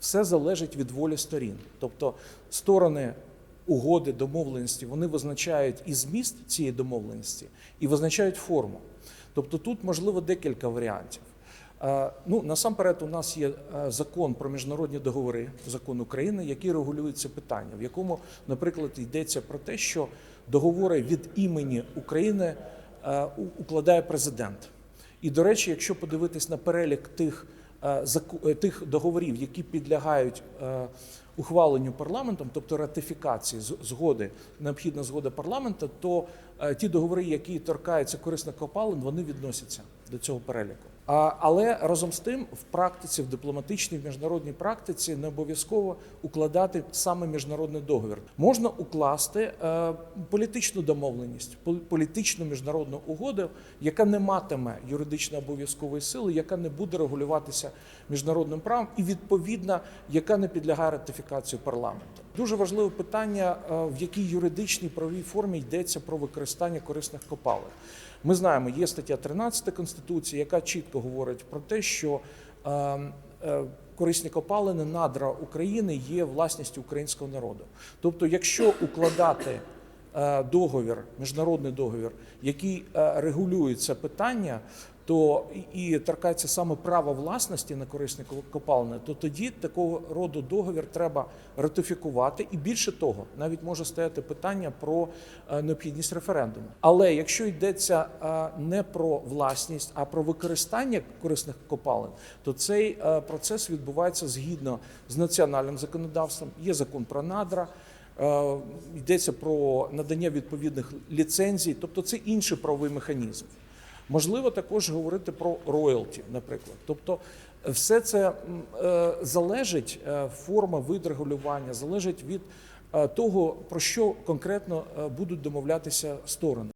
все залежить від волі сторін. Тобто сторони угоди, домовленості, вони визначають і зміст цієї домовленості, і визначають форму. Тобто тут можливо декілька варіантів. Е, Ну, насамперед, у нас є е, закон про міжнародні договори, закон України, який регулює це питання, в якому, наприклад, йдеться про те, що договори від імені України е, укладає президент. І, до речі, якщо подивитись на перелік тих, тих договорів, які підлягають е, ухваленню парламентом, тобто ратифікації згоди, необхідна згода парламенту, то е, ті договори, які торкаються корисних копалин, вони відносяться до цього переліку. Але разом з тим, в практиці, в дипломатичній, в міжнародній практиці не обов'язково укладати саме міжнародний договір. Можна укласти е, політичну домовленість, пол- політичну міжнародну угоду, яка не матиме юридично обов'язкової сили, яка не буде регулюватися міжнародним правом, і відповідно, яка не підлягає ратифікації парламенту. Дуже важливе питання, е, в якій юридичній правовій формі йдеться про використання корисних копалин. Ми знаємо, є стаття 13 Конституції, яка чітко говорить про те, що е, е, корисні копалини, надра України є власністю українського народу. Тобто, якщо укладати договір, міжнародний договір, який е, регулює це питання, то і торкається саме права власності на корисні ко- копалини, то тоді такого роду договір треба ратифікувати. І більше того, навіть може стояти питання про е, необхідність референдуму. Але якщо йдеться е, не про власність, а про використання корисних копалин, то цей е, процес відбувається згідно з національним законодавством. Є закон про надра. Е, Йдеться про надання відповідних ліцензій, тобто це інший правовий механізм. Можливо, також говорити про роялті, наприклад. Тобто, все це е, залежить е, форма вид регулювання, залежить від е, того, про що конкретно е, будуть домовлятися сторони.